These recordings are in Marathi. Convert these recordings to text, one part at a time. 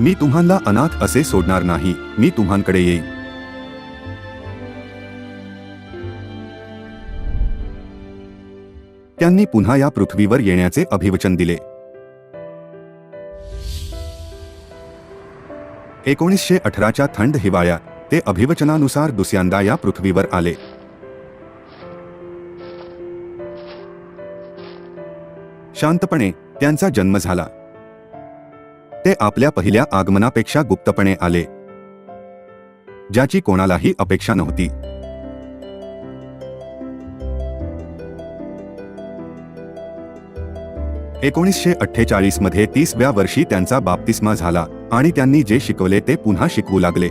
मी तुम्हाला अनाथ असे सोडणार नाही. मी तुम्हांकडे येईन. त्यांनी पुन्हा या पृथ्वीवर येण्याचे अभिवचन दिले. एकोणीसशे अठराच्या थंड हिवाळ्यात ते अभिवचनानुसार दुसऱ्यांदा या पृथ्वीवर आले. शांतपणे त्यांचा जन्म झाला. ते आपल्या पहिल्या आगमनापेक्षा गुप्तपणे आले. ज्याची कोणालाही अपेक्षा नव्हती. एकोणीसशे अठ्ठेचाळीसमध्ये तीसव्या वर्षी त्यांचा बाप्तिस्मा झाला आणि त्यांनी जे शिकवले ते पुन्हा शिकवू लागले.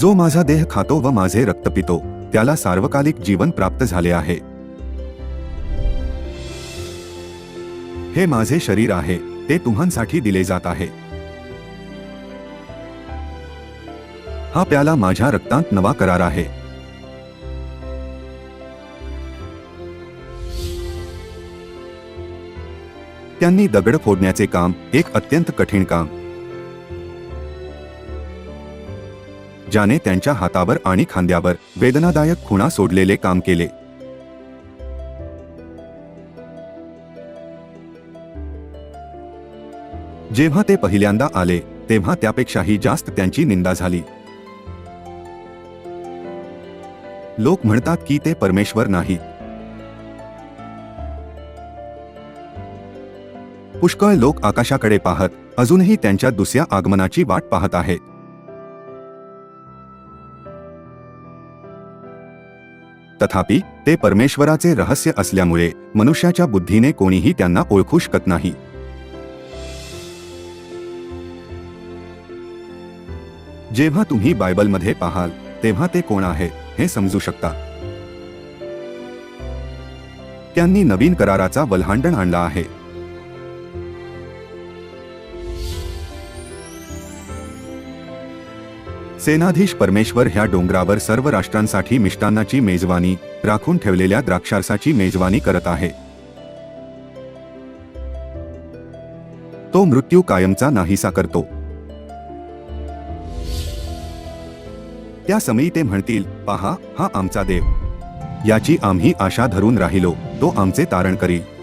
जो माझा देह खातो व माझे रक्त पितो त्याला सार्वकालिक जीवन प्राप्त झाले आहे. हे माझे शरीर आहे ते तुम्हांसाठी दिले जात आहे. हा प्याला माझ्या रक्तांत नवा करार आहे. त्यांनी दगड फोडण्याचे काम एक अत्यंत कठीण काम. ज्याने त्यांच्या हातावर आणि खांद्यावर वेदनादायक खुणा सोडलेले काम केले. जेव्हा ते पहिल्यांदा आले तेव्हा त्यापेक्षाही जास्त त्यांची निंदा झाली. लोक म्हणतात की ते परमेश्वर नाही. पुष्कळ लोक आकाशाकडे पाहत अजूनही त्यांच्या दुसऱ्या आगमनाची वाट पाहत आहेत. तथापि ते परमेश्वराचे रहस्य असल्यामुळे मनुष्याच्या बुद्धीने कोणीही त्यांना ओळखू शकत नाही. जेव्हा तुम्ही बायबलमध्ये पाहाल तेव्हा ते कोण आहे हे समजू शकता. त्यांनी नवीन कराराचा वल्हांडण आणला आहे. सेनाधीश परमेश्वर ह्या डोंगरावर सर्व राष्ट्रांसाठी मिष्टान्नाची मेजवानी राखून ठेवलेल्या द्राक्षारसाची मेजवानी करत आहे. तो मृत्यू कायमचा नाहीसा करतो. त्या समयी ते म्हणतील पहा हा आमचा देव. याची आम्ही आशा धरून राहिलो तो आमचे तारण करील.